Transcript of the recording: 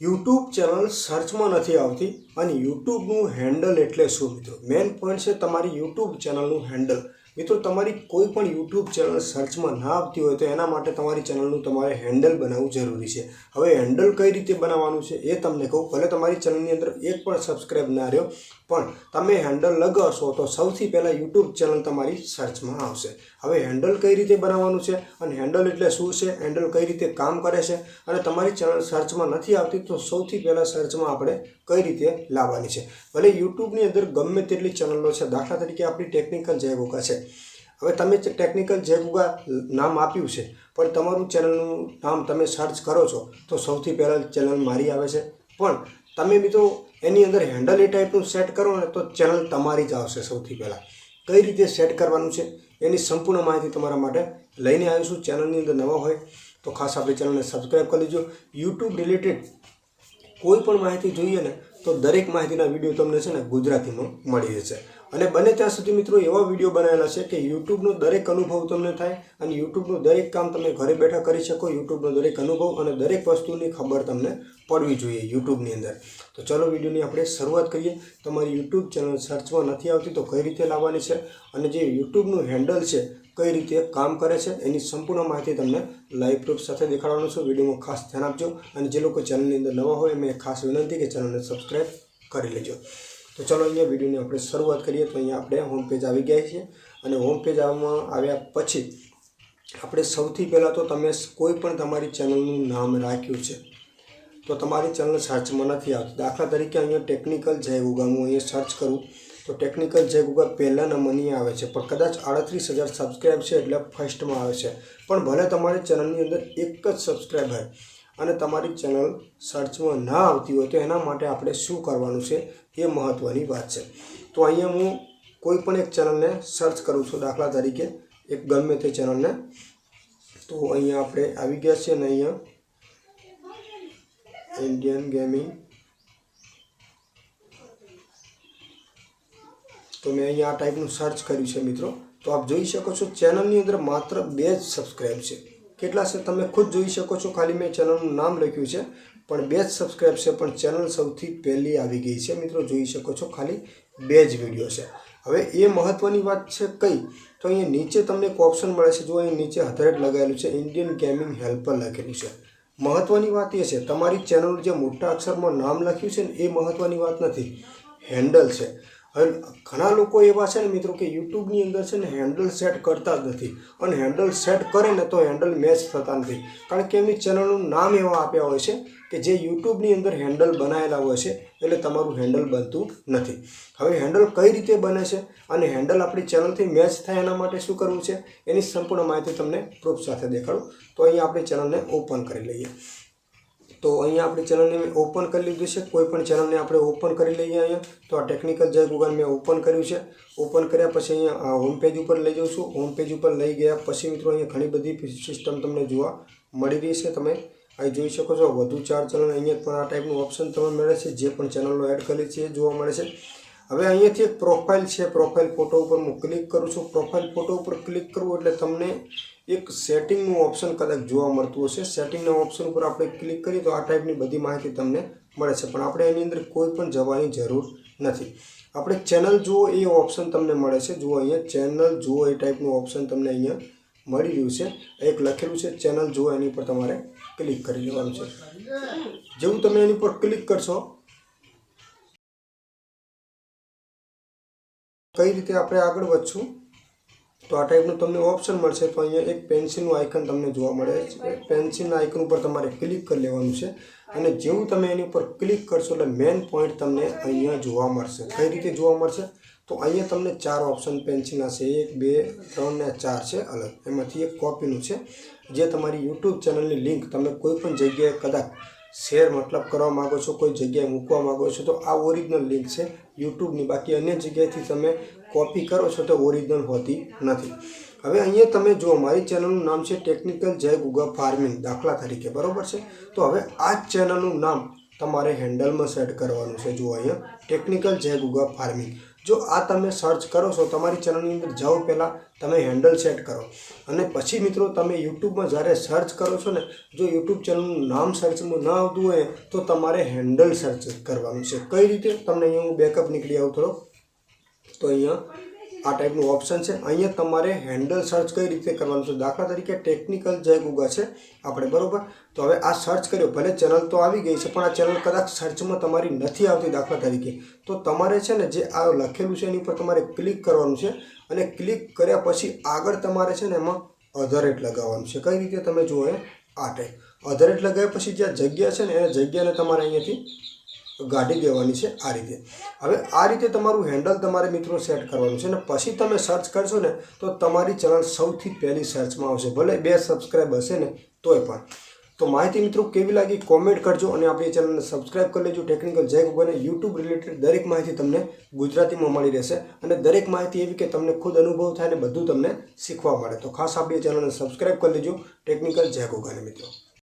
YouTube channel સર્ચમાં નથી આવતી અને યુટ્યુબનું હેન્ડલ એટલે શું મિત્રો? મેઇન પોઈન્ટ છે તમારી યુટ્યુબ ચેનલનું હેન્ડલ મિત્રો, તમારી કોઈ પણ યુટ્યુબ ચેનલ સર્ચમાં ના આવતી હોય તો એના માટે તમારી ચેનલનું તમારે હેન્ડલ બનાવવું જરૂરી છે. હવે હેન્ડલ કઈ રીતે બનાવવાનું છે એ તમને કહું. ભલે તમારી ચેનલની અંદર એક પણ સબસ્ક્રાઈબ ના રહ્યો પણ તમે હેન્ડલ લગાવશો તો સૌથી પહેલાં યુટ્યુબ ચેનલ તમારી સર્ચમાં આવશે. હવે હેન્ડલ કઈ રીતે બનાવવાનું છે અને હેન્ડલ એટલે શું છે? હેન્ડલ કઈ રીતે કામ કરે છે? અને તમારી ચેનલ સર્ચમાં નથી આવતી તો સૌથી પહેલાં સર્ચમાં આપણે કઈ રીતે લાવવાની છે? ભલે યુટ્યુબની અંદર ગમે તેટલી ચેનલો છે. દાખલા તરીકે આપણી ટેકનિકલ જય ગોગા છે. હવે તમે ટેકનિકલ જય નામ આપ્યું છે, પણ તમારું ચેનલનું નામ તમે સર્ચ કરો છો તો સૌથી પહેલાં ચેનલ મારી આવે છે. પણ તમે મિત્રો એની અંદર હેન્ડલ એ ટાઈપનું સેટ કરો ને તો ચેનલ તમારી જ આવશે સૌથી પહેલાં. કઈ રીતે સેટ કરવાનું છે એની સંપૂર્ણ માહિતી તમારા માટે લઈને આવીશું ચેનલની અંદર નવા હોય તો ખાસ આપણી ચેનલને સબસ્ક્રાઈબ કરી લેજો યુટ્યુબ રિલેટેડ કોઈ પણ માહિતી જોઈએ ને તો દરેક માહિતીના વીડિયો તમને છે ને ગુજરાતીમાં મળી જશે અને બને ત્યાં સુધી મિત્રો એવા વીડિયો બનાવેલા છે કે યુટ્યુબનો દરેક અનુભવ તમને થાય અને યુટ્યુબનું દરેક કામ તમે ઘરે બેઠા કરી શકો, યુટ્યુબનો દરેક અનુભવ અને દરેક વસ્તુની ખબર તમને પડવી જોઈએ યુટ્યુબની અંદર. તો ચલો વિડીયોની આપણે શરૂઆત કરીએ. તમારી યુટ્યુબ ચેનલ સર્ચમાં નથી આવતી તો કઈ રીતે લાવવાની છે અને જે યુટ્યુબનું હેન્ડલ છે, કઈ રીતે કામ કરે છે, એની સંપૂર્ણ માહિતી તમને લાઈવ પ્રૂફ સાથે દેખાડવાનું છે. વિડીયોમાં ખાસ ધ્યાન આપજો અને જે લોકો ચેનલની અંદર નવા હોય મેં ખાસ વિનંતી કે ચેનલને સબસ્ક્રાઈબ કરી લેજો. તો ચલો અહીંયા વિડીયોની આપણે શરૂઆત કરીએ તો અહીંયા આપણે હોમ પેજ આવી ગયા છીએ અને હોમ પેજ આવવામાં આવ્યા પછી આપણે સૌથી પહેલાં તો તમે કોઈ પણ તમારી ચેનલનું નામ રાખ્યું છે, તો તમારી ચેનલ સર્ચમાં નથી આવતી. દાખલા તરીકે અહીંયા ટેકનિકલ જય ગુગા હું અહીંયા સર્ચ કરું, તો ટેકનિકલ જય ગુગા પહેલાં નંબરની આવે છે, પણ કદાચ આડત્રીસ હજાર સબસ્ક્રાઈબ છે એટલે ફર્સ્ટમાં આવે છે. પણ ભલે તમારી ચેનલની અંદર એક જ સબસ્ક્રાઈબ હોય અને તમારી ચેનલ સર્ચમાં ના આવતી હોય તો એના માટે આપણે શું કરવાનું છે એ મહત્ત્વની વાત છે. તો અહીંયા હું કોઈ પણ એક ચેનલને સર્ચ કરું છું, દાખલા તરીકે એક ગમે તે ચેનલને. તો અહીંયા આપણે આવી ગયા છીએ ને અહીંયા. ઇન્ડિયન ગેમિંગ તો મેં અહીંયા આ ટાઈપનું સર્ચ કર્યું છે મિત્રો. તો આપ જોઈ શકો છો ચેનલની અંદર માત્ર બે જ સબસ્ક્રાઈબ છે. કેટલા છે તમે ખુદ જોઈ શકો છો? ખાલી મેં ચેનલનું નામ લખ્યું છે. પણ બે જ સબસ્ક્રાઈબ છે, પણ ચેનલ સૌથી પહેલી આવી ગઈ છે. મિત્રો, જોઈ શકો છો, ખાલી બે જ વીડિયો છે. હવે એ મહત્ત્વની વાત છે કઈ? તો અહીંયા નીચે તમને એક ઓપ્શન મળે છે. જો અહીં નીચે હથેળ લગાવેલું છે ઇન્ડિયન ગેમિંગ હેલ્પર લખેલું છે. મહત્ત્વની વાત એ છે, તમારી ચેનલ જે મોટા અક્ષરમાં નામ લખ્યું છે ને, એ મહત્ત્વની વાત નથી. હેન્ડલ છે. ઘણા લોકો એવા છે ને મિત્રો કે યુટ્યુબની અંદર છે ને હેન્ડલ સેટ કરતા જ નથી. અને હેન્ડલ સેટ કરે ને તો હેન્ડલ મેચ થતા નથી. કારણ કે એમની ચેનલનું નામ એવા આપ્યા હોય છે કે જે યુટ્યુબની અંદર હેન્ડલ બનાવેલા હોય છે, એટલે તમારું હેન્ડલ બનતું નથી. હવે હેન્ડલ કઈ રીતે બને છે અને હેન્ડલ આપણી ચેનલથી મેચ થાય એના માટે શું કરવું છે, એની સંપૂર્ણ માહિતી તમને પ્રૂફ સાથે દેખાડું. તો અહીંયા આપણી ચેનલને ઓપન કરી લઈએ. તો અહીંયા આપણી ચેનલને ઓપન કરી લીધું છે. કોઈ પણ ચેનલને આપણે ઓપન કરી લઈએ અહીંયા. તો આ ટેકનિકલ જય ગૂગલ મેં ઓપન કર્યું છે. ઓપન કર્યા પછી અહીંયા હોમ પેજ ઉપર લઈ જાઉં છું. હોમ પેજ ઉપર લઈ ગયા પછી મિત્રો અહીંયા ઘણી બધી સિસ્ટમ તમને જોવા મળી રહી છે. તમે અહીં જોઈ શકો છો. વધુ ચાર ચેનલ અહીંયા પણ આ ટાઈપનું ઓપ્શન તમને મળે છે. જે પણ ચેનલો એડ કરી છે જોવા મળે છે. હવે અહીંયાથી એક પ્રોફાઇલ છે. પ્રોફાઇલ ફોટો ઉપર હું ક્લિક કરું છું. પ્રોફાઇલ ફોટો ઉપર ક્લિક કરું એટલે તમને એક સેટિંગનું ઓપ્શન કદાચ જોવા મળતું હશે. સેટિંગના ઓપ્શન ઉપર આપણે ક્લિક કરીએ તો આ ટાઈપની બધી માહિતી તમને મળે છે. પણ આપણે એની અંદર કોઈ પણ જવાની જરૂર નથી. આપણે ચેનલ જુઓ, એ ઓપ્શન તમને મળે છે. જુઓ અહીંયા ચેનલ જુઓ, એ ટાઈપનું ઓપ્શન તમને અહીંયા મળી રહ્યું છે. એક લખેલું છે ચેનલ જુઓ, એની પર તમારે ક્લિક કરી લેવાનું છે. જેવું તમે એની પર ક્લિક કરશો, કઈ રીતે આપણે આગળ વધશું? તો આ ટાઈપનું તમને ઓપ્શન મળશે. તો અહીંયા એક પેન્સિલનું આઇકન તમને જોવા મળે છે. પેન્સિલના આઇકન ઉપર તમારે ક્લિક કરી લેવાનું છે. અને જેવું તમે એની ઉપર ક્લિક કરશો એટલે મેઇન પોઈન્ટ તમને અહીંયા જોવા મળશે. કઈ રીતે જોવા મળશે? તો અહીંયા તમને ચાર ઓપ્શન પેન્સિલના છે એક, બે, ત્રણ ને ચાર છે અલગ. એમાંથી એક કોપીનું છે. જે તમારી યુટ્યુબ ચેનલની લિંક તમે કોઈ પણ જગ્યાએ કદાચ શેર મતલબ કરવા માગો છો, કોઈ જગ્યાએ મૂકવા માગો છો, તો આ ઓરિજિનલ લિંક છે. યુટ્યુબની બાકી અન્ય જગ્યાએથી તમે કોપી કરો છો, તો ઓરિજિનલ હોતી નથી. હવે અહીંયા તમે જુઓ, મારી ચેનલનું નામ છે ટેકનિકલ જય ગુગા ફાર્મિંગ દાખલા તરીકે, બરાબર છે? તો હવે આ જ ચેનલનું નામ તમારે હેન્ડલમાં સેટ કરવાનું છે. જુઓ અહીંયા ટેકનિકલ જય ગુગા ફાર્મિંગ જો આ તમે સર્ચ કરો છો, તમારી ચેનલની અંદર જાઓ પહેલાં, તમે હેન્ડલ સેટ કરો. અને પછી મિત્રો તમે યુટ્યુબમાં જ્યારે સર્ચ કરો છો ને, જો યુટ્યુબ ચેનલનું નામ સર્ચમાં ન આવતું હોય, તો તમારે હેન્ડલ સર્ચ કરવાનું છે. કઈ રીતે? તમને અહીંયા હું બેકઅપ નીકળી આવું થોડો. તો અહીંયા આ ટાઈપનું ઓપ્શન છે. અહીંયા તમારે હેન્ડલ સર્ચ કઈ રીતે કરવાનું છે? દાખલા તરીકે ટેકનિકલ જય ગુગા છે આપણે, બરાબર? તો હવે આ સર્ચ કર્યો, ભલે ચેનલ તો આવી ગઈ છે, પણ આ ચેનલ કદાચ સર્ચમાં તમારી નથી આવતી દાખલા તરીકે. તો તમારે છે ને જે આ લખેલું છે એની ઉપર તમારે ક્લિક કરવાનું છે અને ક્લિક કર્યા પછી આગળ તમારે છે ને એમાં અધરેટ લગાવવાનું છે. કઈ રીતે તમે જુઓ એ? આ ટાઈપ અધરેટ લગાવ્યા પછી જે જગ્યા છે ને, એ જગ્યાને તમારે અહીંયાથી ગાડી લેવાની છે આ રીતે. હવે આ રીતે તમારું હેન્ડલ તમારે મિત્રો સેટ કરવાનું છે અને પછી તમે સર્ચ કરશો ને તો તમારી ચેનલ સૌથી પહેલી સર્ચમાં આવશે. ભલે બે સબસ્ક્રાઈબ હશે ને તોય પણ. તો માહિતી મિત્રો કેવી લાગી કોમેન્ટ કરજો અને આપણી ચેનલને સબસ્ક્રાઈબ કરી લેજો. ટેકનિકલ જય ગુગલ યુટ્યુબ રિલેટેડ દરેક માહિતી તમને ગુજરાતીમાં મળી રહેશે. અને દરેક માહિતી એવી કે તમને ખુદ અનુભવ થાય અને બધું તમને શીખવા મળે. તો ખાસ આપણી ચેનલને સબસ્ક્રાઈબ કરી લેજો. ટેકનિકલ જય ગુગલ મિત્રો.